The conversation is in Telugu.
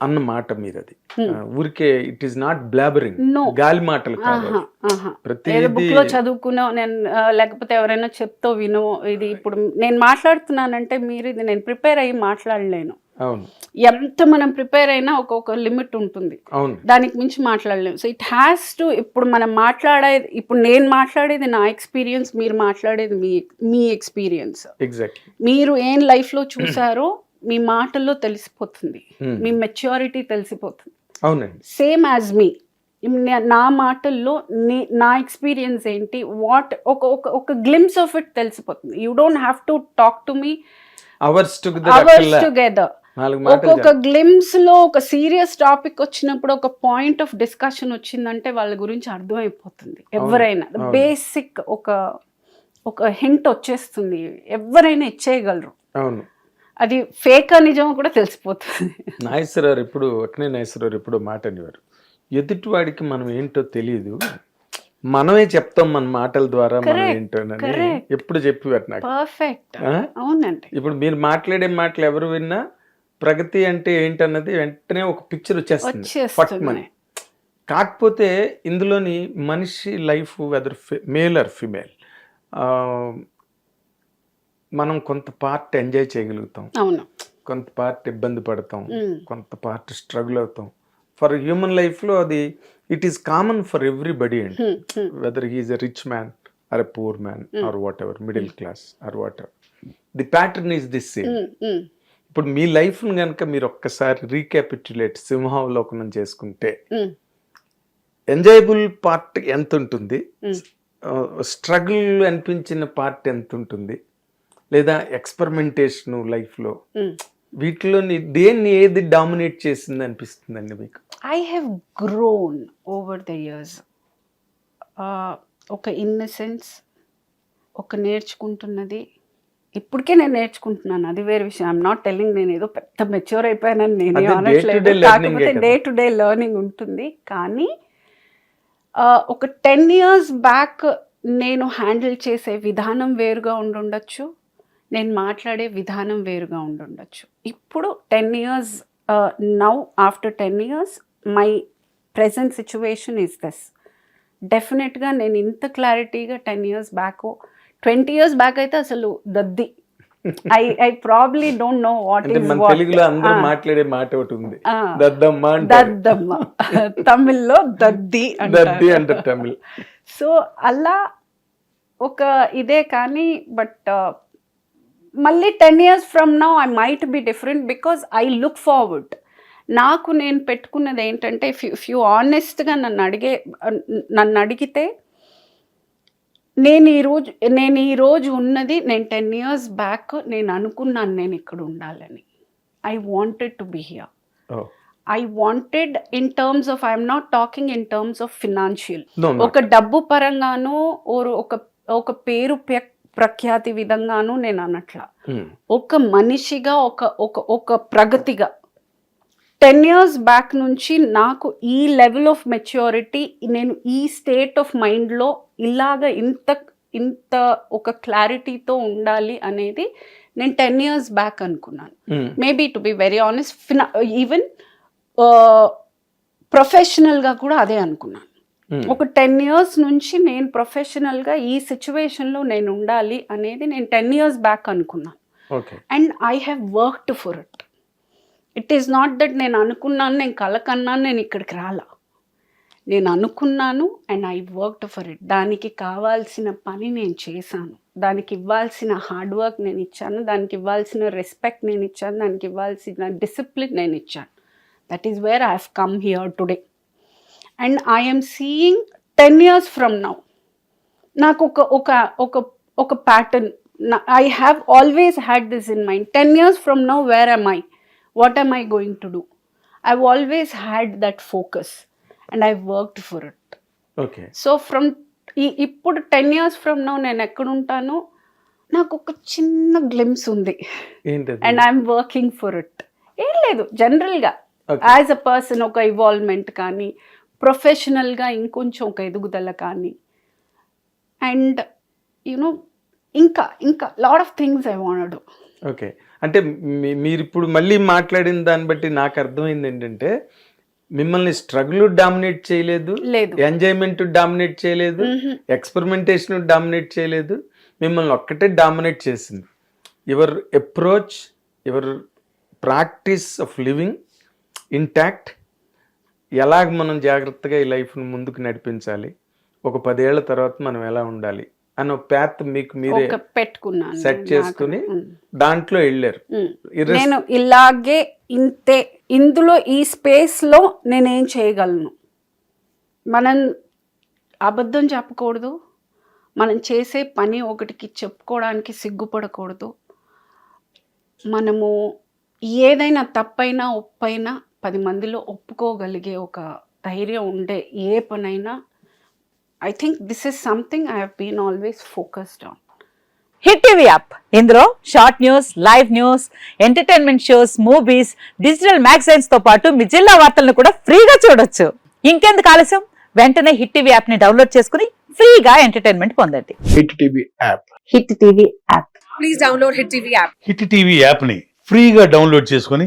అన్న మాట మీరు అది ఊరికే ఇట్ ఈస్ నాట్ బ్లాబరింగ్. గాలి మాటలు కాదు. ప్రతి ఏదో బుక్లో చదువుకునో నేను లేకపోతే ఎవరైనా చెప్తో వినో ఇది ఇప్పుడు నేను మాట్లాడుతున్నానంటే మీరు ఇది నేను ప్రిపేర్ అయ్యి మాట్లాడలేను. అవును. ఎంత మనం ప్రిపేర్ అయినా ఒక్కొక్క లిమిట్ ఉంటుంది. అవును. దానికి మించి మాట్లాడలేము సో ఇట్ హ్యాస్ టు ఇప్పుడు మనం మాట్లాడేది ఇప్పుడు నేను మాట్లాడేది నా ఎక్స్పీరియన్స్ మీరు మాట్లాడేది మీ మీ ఎక్స్పీరియన్స్ ఎగ్జాక్ట్లీ మీరు ఏం లైఫ్లో చూసారో మీ మాటల్లో తెలిసిపోతుంది. మీ మెచ్యూరిటీ తెలిసిపోతుంది. అవునండి. సేమ్ యాజ్ మీ నా మాటల్లో నే- నా ఎక్స్పీరియన్స్ ఏంటి? వాట్ ఒక ఒక ఒక గ్లిమ్స్ ఆఫ్ ఇట్ తెలిసిపోతుంది. You don't have to talk to me hours together hours ఒక్కొక్క గ్లిమ్స్లో ఒక సీరియస్ టాపిక్ వచ్చినప్పుడు ఒక పాయింట్ ఆఫ్ డిస్కషన్ వచ్చిందంటే వాళ్ళ గురించి అర్థమైపోతుంది. ఎవరైనా. బేసిక్ ఒక ఒక హింట్ వచ్చేస్తుంది. ఎవరైనా ఇచ్చేయగలరు. అవును. అది ఫేక్ నిజం కూడా తెలిసిపోతుంది. నాగేశ్వరరావు ఎప్పుడు అక్నే నాగేశ్వరరావు ఎప్పుడు మాట అనేవారు. ఎదుటివాడికి మనం ఏంటో తెలియదు మనమే చెప్తాం మన మాటల ద్వారా మనం ఏంటోనని correct. ఎప్పుడు చెప్పేవారు నాకు. పర్ఫెక్ట్? అవునండి. ఇప్పుడు మీరు మాట్లాడే మాటలు ఎవరు విన్నా ప్రగతి అంటే ఏంటన్నది వెంటనే ఒక పిక్చర్ వచ్చేస్తుంది. పట్మని కాకపోతే ఇందులోని మనిషి life whether male or female మనం కొంత పార్ట్ ఎంజాయ్ చేయగలుగుతాం అవును కొంత పార్ట్ ఇబ్బంది పడతాం. కొంత పార్ట్ స్ట్రగుల్ అవుతాం ఫర్ హ్యూమన్ లైఫ్లో అది it is common for everybody అండి. Whether he is a rich man or a poor man or whatever middle class or whatever the pattern is this same. ఇప్పుడు మీ లైఫ్ని కనుక మీరు ఒక్కసారి రీక్యాపిట్యులేట్ సింహావలోకనం చేసుకుంటే. ఎంజాయబుల్ పార్ట్ ఎంత ఉంటుంది. స్ట్రగుల్ అనిపించిన పార్ట్ ఎంత ఉంటుంది లేదా ఎక్స్పెరిమెంటేషన్ లైఫ్లో. వీటిలో దేన్ని ఏది డామినేట్ చేసింది అనిపిస్తుందండి మీకు? Have grown over the years. Uh, ఒక ఇన్నసెన్స్ ఒక నేర్చుకుంటున్నది. ఇప్పటికే నేను నేర్చుకుంటున్నాను. అది వేరే విషయం. ఐఎమ్ నాట్ టెల్లింగ్ నేను ఏదో పెద్ద మెచ్యూర్ అయిపోయానని నేను అనట్లేదు. కాకపోతే. డే టు డే లెర్నింగ్ ఉంటుంది. కానీ ఒక టెన్ ఇయర్స్ బ్యాక్ నేను హ్యాండిల్ చేసే విధానం వేరుగా ఉండుండొచ్చు. నేను మాట్లాడే విధానం వేరుగా ఉండుండొచ్చు. ఇప్పుడు ten years now after ten years my present situation is thus. డెఫినెట్గా నేను ఇంత క్లారిటీగా ten years back twenty years back అయితే అసలు దద్ది. I I probably don't know what తెలుగులో అందరూ మాట్లాడే మాట ఒకటి ఉంది. దద్దమ్మ దద్దమ్మ. తమిళ్ళో దద్ది దద్ది అంటారు తమిళ్. సో అలా ఒక ఇదే కానీ బట్ మళ్ళీ ten years from now I might be different because I look forward నాకు నేను పెట్టుకున్నది ఏంటంటే ఫ్యూ ఆనెస్ట్గా నన్ను అడిగే నన్ను అడిగితే నేను ఈరోజు నేను ఈరోజు ఉన్నది నేను టెన్ ఇయర్స్ బ్యాక్ నేను అనుకున్నాను నేను ఇక్కడ ఉండాలని. I wanted to be here I wanted in terms of I'm not talking in terms of financial ఒక డబ్బు పరంగాను ఓరు ఒక ఒక పేరు ప్ర- ప్రఖ్యాతి విధంగాను నేను అనట్లా ఒక మనిషిగా ఒక ఒక ఒక ప్రగతిగా టెన్ ఇయర్స్ బ్యాక్ నుంచి నాకు ఈ లెవెల్ ఆఫ్ మెచ్యూరిటీ నేను ఈ స్టేట్ ఆఫ్ మైండ్లో ఇలాగ ఇంత ఇంత ఒక క్లారిటీతో ఉండాలి అనేది నేను టెన్ ఇయర్స్ బ్యాక్ అనుకున్నాను. Maybe to be very honest ఫినా even ప్రొఫెషనల్గా కూడా అదే అనుకున్నాను. ఒక టెన్ ఇయర్స్ నుంచి నేను ప్రొఫెషనల్గా ఈ సిచ్యువేషన్లో నేను ఉండాలి అనేది నేను టెన్ ఇయర్స్ బ్యాక్ అనుకున్నాను and I have worked for it it is not that నేను అనుకున్నాను నేను కలకన్నాను నేను ఇక్కడికి రాలా. నేను అనుకున్నాను and I worked for it దానికి కావాల్సిన పని నేను చేశాను. దానికి ఇవ్వాల్సిన హార్డ్ వర్క్ నేను ఇచ్చాను. దానికి ఇవ్వాల్సిన రెస్పెక్ట్ నేను ఇచ్చాను. దానికి ఇవ్వాల్సిన డిసిప్లిన్ నేను ఇచ్చాను. That is where I have come here today and I'm seeing ten years from now నాకు ఒక ఒక ఒక ఒక pattern I have always had this in mind ten years from now where am I what am I going to do I always had that focus and I worked for it okay so from ఈ ఇప్పుడు టెన్ ఇయర్స్ ఫ్రమ్ నౌ నేను ఎక్కడుంటాను నాకు ఒక చిన్న గ్లిమ్స్ ఉంది. And I'm working for it ఏం లేదు జనరల్గా. యాజ్ అ పర్సన్ ఒక ఇవాల్వ్మెంట్ కానీ ప్రొఫెషనల్గా ఇంకొంచెం ఒక ఎదుగుదల కానీ. అండ్ యునో ఇంకా ఇంకా lot of things I want okay. అంటే మీరు ఇప్పుడు మళ్ళీ మాట్లాడిన దాన్ని బట్టి నాకు అర్థమైంది ఏంటంటే మిమ్మల్ని స్ట్రగుల్ డామినేట్ చేయలేదు లేదు. ఎంజాయ్మెంట్ డామినేట్ చేయలేదు ఎక్స్పెరిమెంటేషన్ డామినేట్ చేయలేదు మిమ్మల్ని ఒక్కటే డామినేట్ చేసింది. Your approach your practice of living intact ఎలాగ మనం జాగ్రత్తగా ఈ లైఫ్ను ముందుకు నడిపించాలి? ఒక పదేళ్ళ తర్వాత మనం ఎలా ఉండాలి? అన్న ప్యాత్ మీకు మీరే ఒక పెట్టుకున్నాను సెట్ చేసుకుని దాంట్లో వెళ్ళారు. నేను ఇలాగే ఇంతే ఇందులో ఈ స్పేస్లో నేనేం చేయగలను? మనం అబద్ధం చెప్పకూడదు. మనం చేసే పని ఒకటికి చెప్పుకోవడానికి సిగ్గుపడకూడదు. మనము ఏదైనా తప్పైనా ఒప్పైనా పది మందిలో ఒప్పుకోగలిగే ఒక ధైర్యం ఉండే ఏ పనైనా I think this is something I been always focused on Hit TV app. ఇందులో short news live news entertainment shows movies digital మ్యాగజైన్స్తో పాటు మీ జిల్లా వార్తలను కూడా ఫ్రీగా చూడొచ్చు. ఇంకెందుకు ఆలస్యం? వెంటనే హిట్ టీవీ యాప్ని డౌన్లోడ్ చేసుకుని ఫ్రీగా ఎంటర్టైన్మెంట్ పొందండి. Hit TV app. Hit TV app. Hit TV యాప్ని ఫ్రీగా డౌన్లోడ్ చేసుకొని